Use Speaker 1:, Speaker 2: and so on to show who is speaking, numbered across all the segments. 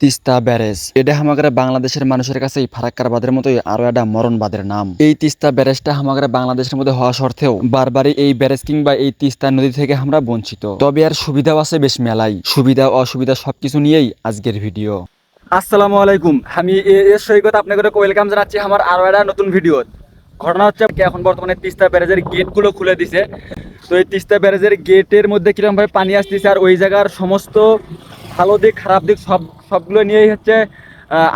Speaker 1: Teesta barrage. এটা হামাগারে বাংলাদেশের মানুষের কাছে এই ফারাক্কারবাদের মতোই আরও একটা মরণবাদের নাম। এই তিস্তা ব্যারেজটা হামাগারে বাংলাদেশের মধ্যে হওয়া সত্ত্বেও বারবারই এই ব্যারেজ কিংবা এই তিস্তা নদী থেকে আমরা বঞ্চিত। তবে আর সুবিধাও আছে বেশ মেলাই সুবিধা অসুবিধা সবকিছু নিয়েই আজকের ভিডিও। আসসালামু আলাইকুম। আমি এর সৈকত আপনাকে ওয়েলকাম জানাচ্ছি আমার আরও একটা নতুন ভিডিও ঘটনা হচ্ছে এখন বর্তমানে তিস্তা ব্যারেজের গেটগুলো খুলে দিছে। তো এই তিস্তা ব্যারেজের গেটের মধ্যে কীরকম ভাবে পানি আসতেছে আর ওই জায়গার সমস্ত ভালো দিক, খারাপ দিক, সব, সবগুলো নিয়েই হচ্ছে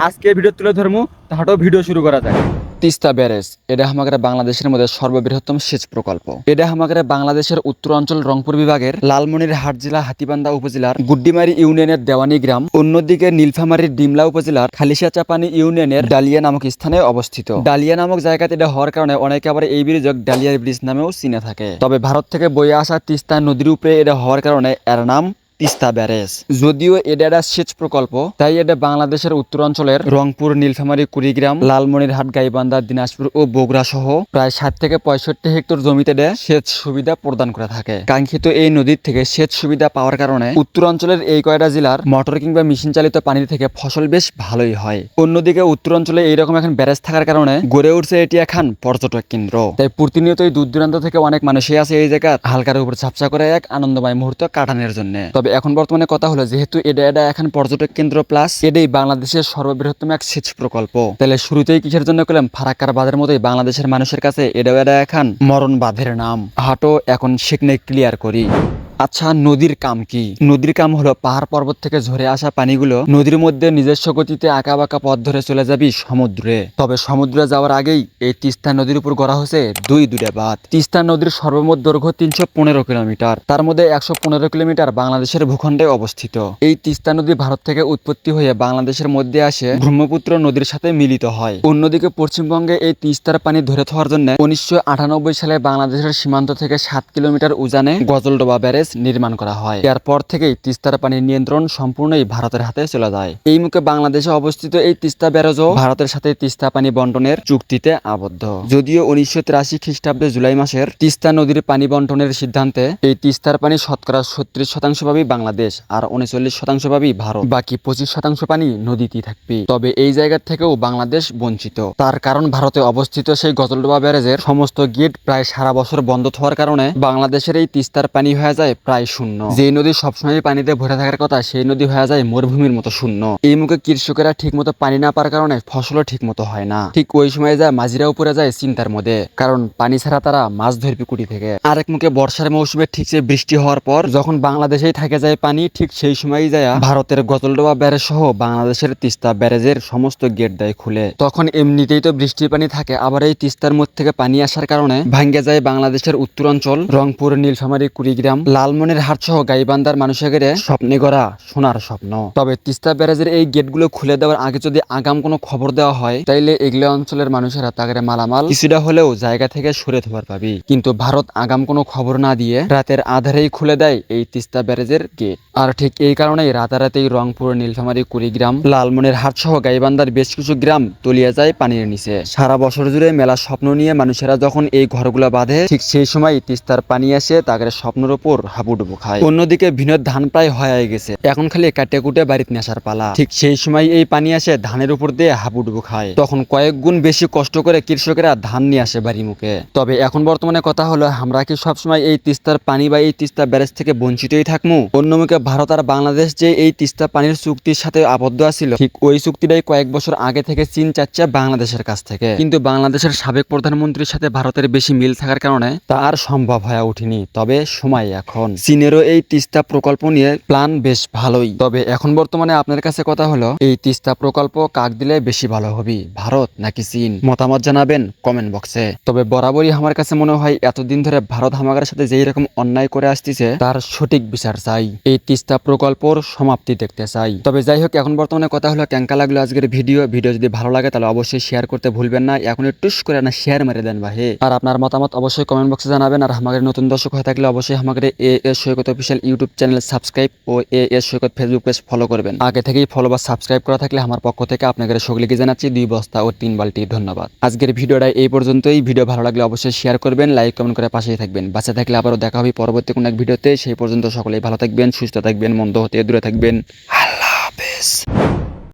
Speaker 1: আজকে ভিডিও তুলে ধরবো তাহাটাও ভিডিও শুরু করা যায় তিস্তা ব্যারেজ, এটা আমাদের বাংলাদেশের মধ্যে সর্ববৃহত্তম সেচ প্রকল্প। এটা আমাদের বাংলাদেশের উত্তরাঞ্চল রংপুর বিভাগের লালমনিরহাট জেলা, হাতিবান্ধা উপজেলার গুড্ডিমারি ইউনিয়নের দেওয়ানি গ্রাম, অন্যদিকে নীলফামারীর ডিমলা উপজেলার খালিশা চাপানি ইউনিয়নের ডালিয়া নামক স্থানে অবস্থিত। ডালিয়া নামক জায়গাতে এটা হওয়ার কারণে অনেকে আবার এই ব্রিজক ডালিয়ার ব্রিজ নামেও চিনে থাকে। তবে ভারত থেকে বয়ে আসা তিস্তা নদীর উপরে এটা হওয়ার কারণে এর নাম তিস্তা ব্যারেজ। যদিও এটা একটা সেচ প্রকল্প, তাই এটা বাংলাদেশের উত্তরাঞ্চলের রংপুর, নীলফামারী, কুড়িগ্রাম, লালমনিরহাট, গাইবান্ধা, দিনাজপুর ও বগুড়া সহ প্রায় ষাট থেকে পঁয়ষট্টি হেক্টর জমিতে সেচ সুবিধা প্রদান করে থাকে। কাঙ্ক্ষিত এই নদীর থেকে সেচ সুবিধা পাওয়ার কারণে উত্তরাঞ্চলের এই কয়টা জেলার মোটর কিংবা মেশিন চালিত পানি থেকে ফসল বেশ ভালোই হয়। অন্যদিকে উত্তরাঞ্চলে এইরকম এখন ব্যারেজ থাকার কারণে গড়ে উঠছে এটি এখন পর্যটক কেন্দ্র। তাই প্রতিনিয়তই দূর দূরান্ত থেকে অনেক মানুষই আছে এই জায়গা হালকার উপর ঝাপসা করে এক আনন্দময় মুহূর্ত কাটানোর জন্য। তবে এখন বর্তমানে কথা হলো যেহেতু এটা এটা এখন পর্যটক কেন্দ্র প্লাস এটাই বাংলাদেশের সর্ববৃহত্তম এক সেচ প্রকল্প। তাহলে শুরুতেই কিসের জন্য করলাম? ফারাক্কার বাঁধের মতোই বাংলাদেশের মানুষের কাছে এডা এটা এখন মরণ বাঁধের নাম। হাটো, এখন সেখানে ক্লিয়ার করি। আচ্ছা নদীর কাম কি? নদীর কাম হলো পাহাড় পর্বত থেকে ঝরে আসা পানিগুলো নদীর মধ্যে নিজস্ব গতিতে আঁকা বাঁকা পথ ধরে চলে যাবি সমুদ্রে। তবে সমুদ্রে যাওয়ার আগেই এই তিস্তা নদীর উপর গড়া হয়েছে দুই দুটা বাঁধ। তিস্তা নদীর সর্বমোট দৈর্ঘ্য তিনশো পনেরো কিলোমিটার। তার মধ্যে একশো পনেরো কিলোমিটার বাংলাদেশের ভূখণ্ডে অবস্থিত। এই তিস্তা নদী ভারত থেকে উৎপত্তি হয়ে বাংলাদেশের মধ্যে আসে ব্রহ্মপুত্র নদীর সাথে মিলিত হয়। অন্যদিকে পশ্চিমবঙ্গে এই তিস্তার পানি ধরে থাকার জন্য উনিশশো আটানব্বই সালে বাংলাদেশের সীমান্ত থেকে সাত কিলোমিটার উজানে গজলডোবা ব্যারেজ নির্মাণ করা হয়। এরপর থেকেই তিস্তার পানির নিয়ন্ত্রণ সম্পূর্ণই ভারতের হাতে চলে যায়। এই মুখে বাংলাদেশে অবস্থিত এই তিস্তা ব্যারেজও ভারতের সাথে তিস্তা পানি বন্টনের চুক্তিতে আবদ্ধ। যদিও উনিশশো তিরাশি খ্রিস্টাব্দে জুলাই মাসের তিস্তা নদীর পানি বন্টনের সিদ্ধান্তে এই তিস্তার পানি শতকরা ছত্রিশ শতাংশ পাবি বাংলাদেশ আর উনচল্লিশ শতাংশ পাবি ভারত। বাকি পঁচিশ শতাংশ পানি নদীতেই থাকবে। তবে এই জায়গা থেকেও বাংলাদেশ বঞ্চিত। তার কারণ ভারতে অবস্থিত সেই গজলডোবা ব্যারেজের সমস্ত গেট প্রায় সারা বছর বন্ধ থাকার কারণে বাংলাদেশের এই তিস্তার পানি হয়ে যায় প্রায় শূন্য। যে নদী সবসময় পানিতে ভরে থাকার কথা, সেই নদী হয়ে যায় মরুভূমির মতো শূন্য। এই মুখে কৃষকেরা ঠিক মতো পানি না পাওয়ার কারণে ফসলও ঠিক মতো হয় না। ঠিক ওই সময় যায় মাঝিরা উপরে যায় চিন্তার মধ্যে, কারণ পানি ছাড়া তারা মাছ ধরবে কুটি থেকে। আরেক মুখে বর্ষার মৌসুমে ঠিক সে বৃষ্টি হওয়ার পর, যখন বাংলাদেশেই থাকে যায় পানি, ঠিক সেই সময়ই যায় ভারতের গজলডোবা ব্যারেজ সহ বাংলাদেশের তিস্তা ব্যারেজের সমস্ত গেট দেয় খুলে। তখন এমনিতেই তো বৃষ্টির পানি থাকে, আবার এই তিস্তার মধ্যে থেকে পানি আসার কারণে ভাঙ্গে যায় বাংলাদেশের উত্তরাঞ্চল, রংপুর, নীলফামারী, কুড়িগ্রাম লালমনির হাট সহ গাইবান্ধার মানুষের স্বপ্নে গড়া সোনার স্বপ্ন। তবে তিস্তা ব্যারাজের এই গেটগুলো খুলে দেওয়ার আগে যদি আগাম কোনো খবর দেওয়া হয়, তাইলে এগুলো অঞ্চলের মানুষেরা তাদের মালামাল কিছুটা হলেও জায়গা থেকে সরে থাকার পাবি। কিন্তু ভারত আগাম কোনো খবর না দিয়ে রাতের আধারেই খুলে দেয় এই তিস্তা ব্যারাজের গেট। আর ঠিক এই কারণেই রাতারাতেই রংপুর, নীলফামারী, কুড়িগ্রাম, লালমনের হাট সহ গাইবান্ধার বেশ কিছু গ্রাম তলিয়ে যায় পানির নিচে। সারা বছর জুড়ে মেলা স্বপ্ন নিয়ে মানুষেরা যখন এই ঘরগুলো বাঁধে, ঠিক সেই সময় তিস্তার পানি আসে তাদের স্বপ্নের ওপর হাবুডুবু খায়। অন্যদিকে ভিনের ধান প্রায় হয়ে গেছে। এখন খালি কাটে কুটে বাড়িতে নেশার পালা। ঠিক সেই সময় এই পানি আসে ধানের উপর দিয়ে হাবুডুবু খায়। তখন কয়েক গুণ বেশি কষ্ট করে কৃষকেরা ধান নিয়ে আসে বাড়ি মুখে। তবে এখন বর্তমানে কথা হলো, আমরা কি সবসময় এই তিস্তার পানি বা এই তিস্তা ব্যারেজ থেকে বঞ্চিতই থাকব অন্যমুখে ভারত আর বাংলাদেশ যে এই তিস্তা পানির চুক্তির সাথে আবদ্ধ আছিল, ঠিক ওই চুক্তিটাই কয়েক বছর আগে থেকে চীন চাচ্ছে বাংলাদেশের কাছ থেকে। কিন্তু বাংলাদেশের সাবেক প্রধানমন্ত্রীর সাথে ভারতের বেশি মিল থাকার কারণে তা আর সম্ভব হয়ে ওঠেনি। তবে সময় এখন। চীনেরও এই তিস্তা প্রকল্প নিয়ে প্ল্যান বেশ ভালোই। তবে এখন বর্তমানে আপনার কাছে কথা হলো, এই তিস্তা প্রকল্প কাক দিলে বেশি ভালো হবে, ভারত নাকি চীন? মতামত জানাবেন কমেন্ট বক্সে তবে বরাবরই আমার কাছে মনে হয়, এতদিন ধরে ভারত হামাগার সাথে যেই রকম অন্যায় করে আসতেছে, তার সঠিক বিচার চাই। এই তিস্তা প্রকল্পর সমাপ্তি দেখতে চাই। তবে যাই হোক, এখন বর্তমানে কথা হলো ক্যাঙ্কা লাগল আজকের ভিডিও। ভিডিও যদি ভালো লাগে, তাহলে অবশ্যই শেয়ার করতে ভুলবেন না। এখন একটু করে না শেয়ার মেরে দেন ভাই। আর আপনার মতামত অবশ্যই কমেন্ট বক্সে জানাবেন। আর আমাদের নতুন দর্শক হয়ে থাকলে অবশ্যই আমাদের S Saikat official YouTube channel subscribe ও এ S Saikat Facebook page follow করবেন। আগে থেকেই ফলো বা সাবস্ক্রাইব করা থাকলে আমার পক্ষ থেকে আপনাদের সকলকে জানাচ্ছি দুই বস্তা ও তিন বালতি ধন্যবাদ। আজকের ভিডিওটা এই পর্যন্তই। ভিডিও ভালো লাগলে অবশ্যই শেয়ার করবেন লাইক কমেন্ট করে পাশেই থাকবেন। বাচ্চা থাকলে আবারও দেখা হবে পরবর্তী কোনো এক ভিডিওতে। সেই পর্যন্ত সকলেই ভালো থাকবেন, সুস্থ থাকবেন মন্দ হতে দূরে থাকবেন। আল্লাহ হাফেজ।